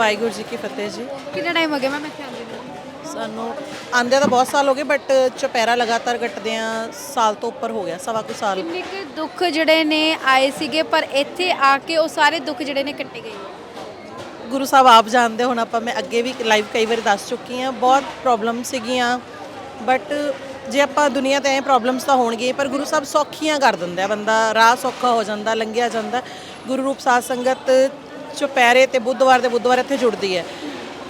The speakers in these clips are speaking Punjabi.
ਵਾਹਿਗੁਰੂ ਜੀ ਕੀ ਫਤਿਹ ਜੀ। ਕਿੰਨਾ ਟਾਈਮ ਹੋ ਗਿਆ ਮੈਂ ਇੱਥੇ ਆਉਂਦੀ ਨੂੰ? ਸਾਨੂੰ ਆਂਦੇ ਤਾਂ ਬਹੁਤ ਸਾਲ ਹੋ ਗਏ ਬਟ ਚੁਪਹਿਰਾ ਲਗਾਤਾਰ ਕੱਟਦੇ ਆ ਸਾਲ ਤੋਂ ਉੱਪਰ ਹੋ ਗਿਆ ਸਵਾ ਕੁ ਸਾਲ। ਕਿੰਨੇ ਕੁ ਦੁੱਖ ਜਿਹੜੇ ਨੇ ਆਏ ਸੀਗੇ ਪਰ ਇੱਥੇ ਆ ਕੇ ਉਹ ਸਾਰੇ ਦੁੱਖ ਜਿਹੜੇ ਨੇ ਕੱਟੇ ਗਏ? ਗੁਰੂ ਸਾਹਿਬ ਆਪ ਜਾਣਦੇ ਹੁਣ ਆਪਾਂ ਮੈਂ ਅੱਗੇ ਵੀ ਲਾਈਵ ਕਈ ਵਾਰੀ ਦੱਸ ਚੁੱਕੀ ਹਾਂ ਬਹੁਤ ਪ੍ਰੋਬਲਮ ਸੀਗੀਆਂ ਬਟ ਜੇ ਆਪਾਂ ਦੁਨੀਆ ਤੇ ਐ ਪ੍ਰੋਬਲਮਸ ਤਾਂ ਹੋਣਗੀਆਂ ਪਰ ਗੁਰੂ ਸਾਹਿਬ ਸੌਖੀਆਂ ਕਰ ਦਿੰਦੇ ਆ ਬੰਦਾ ਰਾਹ ਸੌਖਾ ਹੋ ਜਾਂਦਾ ਲੰਘਿਆ ਜਾਂਦਾ। ਗੁਰੂ ਰੂਪ ਸਾਧ ਸੰਗਤ ਚੁਪਹਿਰੇ ਤੇ ਬੁੱਧਵਾਰ ਦੇ ਬੁੱਧਵਾਰ ਇੱਥੇ ਜੁੜਦੀ ਹੈ।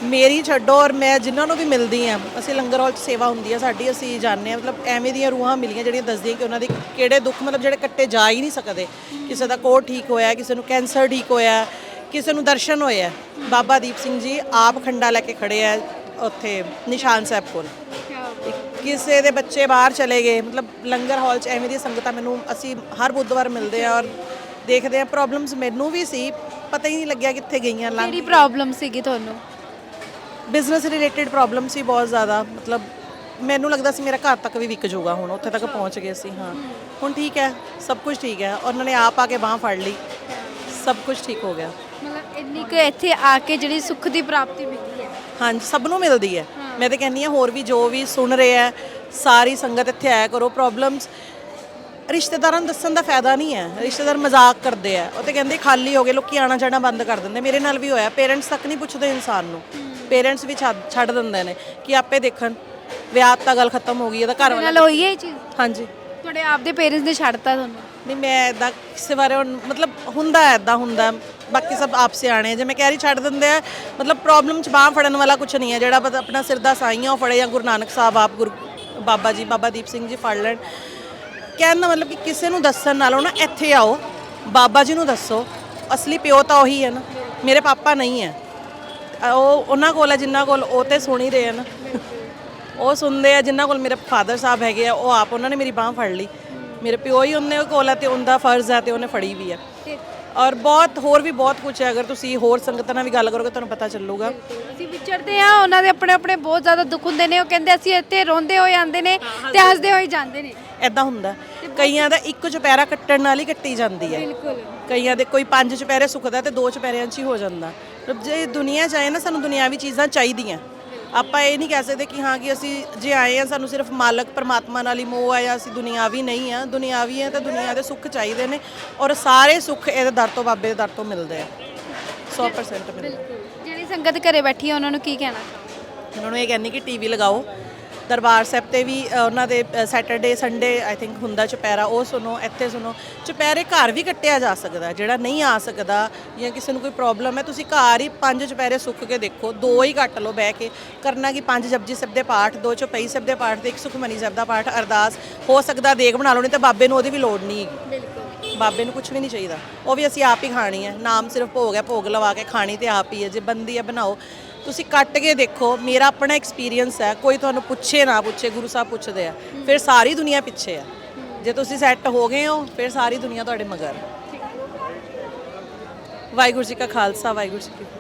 ਮੇਰੀ ਛੱਡੋ ਔਰ ਮੈਂ ਜਿਨ੍ਹਾਂ ਨੂੰ ਵੀ ਮਿਲਦੀ ਆ ਅਸੀਂ ਲੰਗਰ ਹਾਲ 'ਚ ਸੇਵਾ ਹੁੰਦੀ ਆ ਸਾਡੀ ਅਸੀਂ ਜਾਣਦੇ ਆ ਮਤਲਬ ਐਵੇਂ ਦੀਆਂ ਰੂਹਾਂ ਮਿਲੀਆਂ ਜਿਹੜੀਆਂ ਦੱਸਦੀਆਂ ਕਿ ਉਹਨਾਂ ਦੇ ਕਿਹੜੇ ਦੁੱਖ, ਮਤਲਬ ਜਿਹੜੇ ਕੱਟੇ ਜਾ ਹੀ ਨਹੀਂ ਸਕਦੇ। ਕਿਸੇ ਦਾ ਕੋਹ ਠੀਕ ਹੋਇਆ, ਕਿਸੇ ਨੂੰ ਕੈਂਸਰ ਠੀਕ ਹੋਇਆ, ਕਿਸੇ ਨੂੰ ਦਰਸ਼ਨ ਹੋਇਆ। ਬਾਬਾ ਦੀਪ ਸਿੰਘ ਜੀ ਆਪ ਖੰਡਾ ਲੈ ਕੇ ਖੜੇ ਆ ਉੱਥੇ ਨਿਸ਼ਾਨ ਸਾਹਿਬ ਕੋਲ। ਕਿਸੇ ਦੇ ਬੱਚੇ ਬਾਹਰ ਚਲੇ ਗਏ, ਮਤਲਬ ਲੰਗਰ ਹਾਲ 'ਚ ਐਵੇਂ ਦੀਆਂ ਸੰਗਤਾਂ ਮੈਨੂੰ ਅਸੀਂ ਹਰ ਬੁੱਧਵਾਰ ਮਿਲਦੇ ਆ ਔਰ ਦੇਖਦੇ ਆ ਪ੍ਰੋਬਲਮਸ ਮੈਨੂੰ ਵੀ ਸੀ ਪਤਾ ਹੀ ਨਹੀਂ ਲੱਗਿਆ ਕਿੱਥੇ ਗਈਆਂ ਲੰਘ ਕਿਹੜੀ ਪ੍ਰੋਬਲਮ ਸੀਗੀ ਤੁਹਾਨੂੰ? ਬਿਜ਼ਨਸ ਰਿਲੇਟਡ ਪ੍ਰੋਬਲਮ ਸੀ ਬਹੁਤ ਜ਼ਿਆਦਾ ਮਤਲਬ ਮੈਨੂੰ ਲੱਗਦਾ ਸੀ ਮੇਰਾ ਘਰ ਤੱਕ ਵੀ ਵਿਕ ਜਾਊਗਾ ਹੁਣ ਉੱਥੇ ਤੱਕ ਪਹੁੰਚ ਗਏ ਸੀ ਹਾਂ। ਹੁਣ ਠੀਕ ਹੈ ਸਭ ਕੁਝ ਠੀਕ ਹੈ ਔਰ ਉਹਨਾਂ ਨੇ ਆਪ ਆ ਕੇ ਬਾਹ ਫੜ ਲਈ ਸਭ ਕੁਝ ਠੀਕ ਹੋ ਗਿਆ। ਮਤਲਬ ਇੰਨੀ ਕੁ ਇੱਥੇ ਆ ਕੇ ਜਿਹੜੀ ਸੁੱਖ ਦੀ ਪ੍ਰਾਪਤੀ ਮਿਲੀ ਹੈ। ਹਾਂਜੀ ਸਭ ਨੂੰ ਮਿਲਦੀ ਹੈ। ਮੈਂ ਤਾਂ ਕਹਿੰਦੀ ਹਾਂ ਹੋਰ ਵੀ ਜੋ ਵੀ ਸੁਣ ਰਹੇ ਸਾਰੀ ਸੰਗਤ ਇੱਥੇ ਆਇਆ ਕਰੋ ਪ੍ਰੋਬਲਮਸ ਰਿਸ਼ਤੇਦਾਰਾਂ ਨੂੰ ਦੱਸਣ ਦਾ ਫਾਇਦਾ ਨਹੀਂ ਹੈ। ਰਿਸ਼ਤੇਦਾਰ ਮਜ਼ਾਕ ਕਰਦੇ ਆ। ਉਹ ਤੇ ਕਹਿੰਦੇ ਖਾਲੀ ਹੋ ਗਏ ਲੋਕੀ ਆਣਾ ਜਾਣਾ ਬੰਦ ਕਰ ਦਿੰਦੇ। ਮੇਰੇ ਨਾਲ ਵੀ ਹੋਇਆ। ਪੇਰੈਂਟਸ ਤੱਕ ਨਹੀਂ ਪੁੱਛਦੇ ਇਨਸਾਨ ਨੂੰ। ਪੇਰੈਂਟਸ ਵੀ ਛੱਡ ਛੱਡ ਦਿੰਦੇ ਨੇ ਕਿ ਆਪੇ ਦੇਖਣ। ਵਿਆਹ ਤਾਂ ਗੱਲ ਖਤਮ ਹੋ ਗਈ ਇਹਦਾ ਘਰ ਤੁਹਾਡੇ ਵਾਲਾ ਨਾਲ ਹੋਈ ਹੈ ਇਹ ਚੀਜ਼? ਹਾਂਜੀ। ਤੁਹਾਡੇ ਆਪਦੇ ਪੇਰੈਂਟਸ ਨੇ ਛੱਡਤਾ ਤੁਹਾਨੂੰ? ਨਹੀਂ ਮੈਂ ਇਦਾਂ ਕਿਸੇ ਬਾਰੇ ਹੁਣ- ਮਤਲਬ ਹੁੰਦਾ ਹੈ ਇਦਾਂ ਹੁੰਦਾ ਹੈ। ਬਾਕੀ ਸਭ ਆਪ ਸਿਆਣੇ ਜੇ ਮੈਂ ਕਹਿ ਰਹੀ ਛੱਡ ਦਿੰਦੇ ਆ ਮਤਲਬ ਪ੍ਰੋਬਲਮ ਚ ਬਾਹ ਫੜਨ ਵਾਲਾ ਕੁਝ ਨਹੀਂ ਹੈ। ਜਿਹੜਾ ਬਸ ਆਪਣਾ ਸਿਰ ਦਾ ਸਾਈਆਂ ਉਹ ਫੜੇ ਜਾਂ ਗੁਰੂ ਨਾਨਕ ਸਾਹਿਬ ਆਪ ਗੁਰੂ ਬਾਬਾ ਜੀ ਬਾਬਾ ਦੀਪ ਸਿੰਘ ਜੀ ਫੜ ਲੈਣ। ਕਹਿਣ ਦਾ ਮਤਲਬ ਕਿ ਕਿਸੇ ਨੂੰ ਦੱਸਣ ਨਾਲੋਂ ਨਾ ਇੱਥੇ ਆਓ ਬਾਬਾ ਜੀ ਨੂੰ ਦੱਸੋ ਅਸਲੀ ਪਿਓ ਤਾਂ ਉਹੀ ਹੈ ਨਾ ਮੇਰੇ ਪਾਪਾ ਨਹੀਂ ਹੈ। ਉਹ ਉਹਨਾਂ ਕੋਲ ਹੈ ਜਿਨ੍ਹਾਂ ਕੋਲ ਉਹ ਤੇ ਸੁਣ ਹੀ ਰਹੇ ਆ ਨਾ ਉਹ ਸੁਣਦੇ ਆ ਜਿਨ੍ਹਾਂ ਕੋਲ ਮੇਰੇ ਫਾਦਰ ਸਾਹਿਬ ਹੈਗੇ ਆ ਉਹ ਆਪ ਉਹਨਾਂ ਨੇ ਮੇਰੀ ਬਾਹ ਫੜ ਲਈ। ਮੇਰੇ ਪਿਓ ਹੀ ਉਹਨੇ ਕੋਲ ਹੈ ਤੇ ਉਹਦਾ ਫਰਜ਼ ਹੈ ਤੇ ਉਹਨੇ ਫੜੀ ਵੀ ਹੈ। ਔਰ ਬਹੁਤ ਹੋਰ ਵੀ ਬਹੁਤ ਕੁਝ ਹੈ ਅਗਰ ਤੁਸੀਂ ਹੋਰ ਸੰਗਤਾਂ ਨਾਲ ਵੀ ਗੱਲ ਕਰੋਗੇ ਤੁਹਾਨੂੰ ਪਤਾ ਚੱਲੂਗਾ। ਅਸੀਂ ਵਿਚਰਦੇ ਆ ਉਹਨਾਂ ਦੇ ਆਪਣੇ ਆਪਣੇ ਬਹੁਤ ਜ਼ਿਆਦਾ ਦੁੱਖ ਹੁੰਦੇ ਨੇ ਉਹ ਕਹਿੰਦੇ ਅਸੀਂ ਇੱਥੇ ਰੋਂਦੇ ਹੋਏ ਆਉਂਦੇ ਨੇ ਤੇ ਹੱਸਦੇ ਹੋਏ ਜਾਂਦੇ ਨੇ। ਐਦਾਂ ਹੁੰਦਾ। ਕਈਆਂ ਦਾ ਇੱਕ ਚੁਪਹਿਰਾ ਕੱਟਣ ਨਾਲ ਹੀ ਕੱਟੀ ਜਾਂਦੀ ਹੈ। ਬਿਲਕੁਲ। ਕਈਆਂ ਦੇ ਕੋਈ ਪੰਜ ਚੁਪਹਿਰੇ ਸੁੱਖਦਾ ਤੇ ਦੋ ਚੁਪਹਿਰਿਆਂ 'ਚ ਹੀ ਹੋ ਜਾਂਦਾ। ਜੇ ਦੁਨੀਆ 'ਚ ਆਏ ਨਾ ਸਾਨੂੰ ਦੁਨਿਆਵੀ ਚੀਜ਼ਾਂ ਚਾਹੀਦੀਆਂ। ਆਪਾਂ ਇਹ ਨਹੀਂ ਕਹਿ ਸਕਦੇ ਕਿ ਹਾਂ ਕਿ ਅਸੀਂ ਜੇ ਆਏ ਆ ਸਾਨੂੰ ਸਿਰਫ ਮਾਲਕ ਪਰਮਾਤਮਾ ਨਾਲ ਹੀ ਮੋਹ ਆ ਜਾਂ ਅਸੀਂ ਦੁਨਿਆਵੀ ਨਹੀਂ ਆ। ਦੁਨਿਆਵੀ ਆ ਤਾਂ ਦੁਨੀਆ ਦੇ ਸੁੱਖ ਚਾਹੀਦੇ ਨੇ ਔਰ ਸਾਰੇ ਸੁੱਖ ਇਹਦੇ ਦਰ ਤੋਂ ਬਾਬੇ ਦੇ ਦਰ ਤੋਂ ਮਿਲਦੇ ਆ। 100% ਮਿਲਦੇ ਜਿਹੜੀ ਸੰਗਤ ਘਰੇ ਬੈਠੀ ਹੈ ਉਹਨਾਂ ਨੂੰ ਕੀ ਕਹਿਣਾ ਉਹਨਾਂ ਨੂੰ ਇਹ ਕਹਿੰਦੀ ਕਿ ਟੀਵੀ ਲਗਾਓ। ਦਰਬਾਰ ਸਾਹਿਬ ਤੇ ਵੀ ਉਹਨਾਂ ਦੇ ਸੈਟਰਡੇ ਸੰਡੇ ਆਈ ਥਿੰਕ ਹੁੰਦਾ ਚੁਪਹਿਰਾ ਉਹ ਸੁਣੋ ਇੱਥੇ ਸੁਣੋ। ਚੁਪਹਿਰੇ ਘਰ ਵੀ ਕੱਟਿਆ ਜਾ ਸਕਦਾ ਜਿਹੜਾ ਨਹੀਂ ਆ ਸਕਦਾ ਜਾਂ ਕਿਸੇ ਨੂੰ ਕੋਈ ਪ੍ਰੋਬਲਮ ਹੈ ਤੁਸੀਂ ਘਰ ਹੀ ਪੰਜ ਚੁਪਹਿਰੇ ਸੁੱਕ ਕੇ ਦੇਖੋ ਦੋ ਹੀ ਕੱਟ ਲਓ ਬਹਿ ਕੇ। ਕਰਨਾ ਕਿ ਪੰਜ ਜਪਜੀ ਸਾਹਿਬ ਦੇ ਪਾਠ ਦੋ ਚੌਪਈ ਸਾਹਿਬ ਦੇ ਪਾਠ ਤੇ ਇੱਕ ਸੁਖਮਨੀ ਸਾਹਿਬ ਦਾ ਪਾਠ ਅਰਦਾਸ ਹੋ ਸਕਦਾ ਦੇਗ ਬਣਾ ਲਓ ਨਹੀਂ ਤਾਂ ਬਾਬੇ ਨੂੰ ਉਹਦੀ ਵੀ ਲੋੜ ਨਹੀਂ ਹੈਗੀ। ਬਿਲਕੁਲ। ਬਾਬੇ ਨੂੰ ਕੁਝ ਵੀ ਨਹੀਂ ਚਾਹੀਦਾ। ਉਹ ਵੀ ਅਸੀਂ ਆਪ ਹੀ ਖਾਣੀ ਹੈ ਨਾਮ ਸਿਰਫ ਭੋਗ ਹੈ ਭੋਗ ਲਵਾ ਕੇ ਖਾਣੀ ਤੇ ਆਪ ਹੀ ਹੈ ਜੇ ਬੰਦੀ ਹੈ ਬਣਾਓ। ਤੁਸੀਂ ਕੱਟ ਕੇ ਦੇਖੋ, ਮੇਰਾ ਆਪਣਾ ਐਕਸਪੀਰੀਅੰਸ ਹੈ, ਕੋਈ ਤੁਹਾਨੂੰ ਪੁੱਛੇ ਨਾ ਪੁੱਛੇ, ਗੁਰੂ ਸਾਹਿਬ ਪੁੱਛਦੇ ਆ। ਫਿਰ ਸਾਰੀ ਦੁਨੀਆ ਪਿੱਛੇ ਆ। ਜੇ ਤੁਸੀਂ ਸੈੱਟ ਹੋ ਗਏ ਹੋ, ਫਿਰ ਸਾਰੀ ਦੁਨੀਆ ਤੁਹਾਡੇ ਮਗਰ ਵਾਹਿਗੁਰੂ ਜੀ ਕਾ ਖਾਲਸਾ, ਵਾਹਿਗੁਰੂ ਜੀ ਕੀ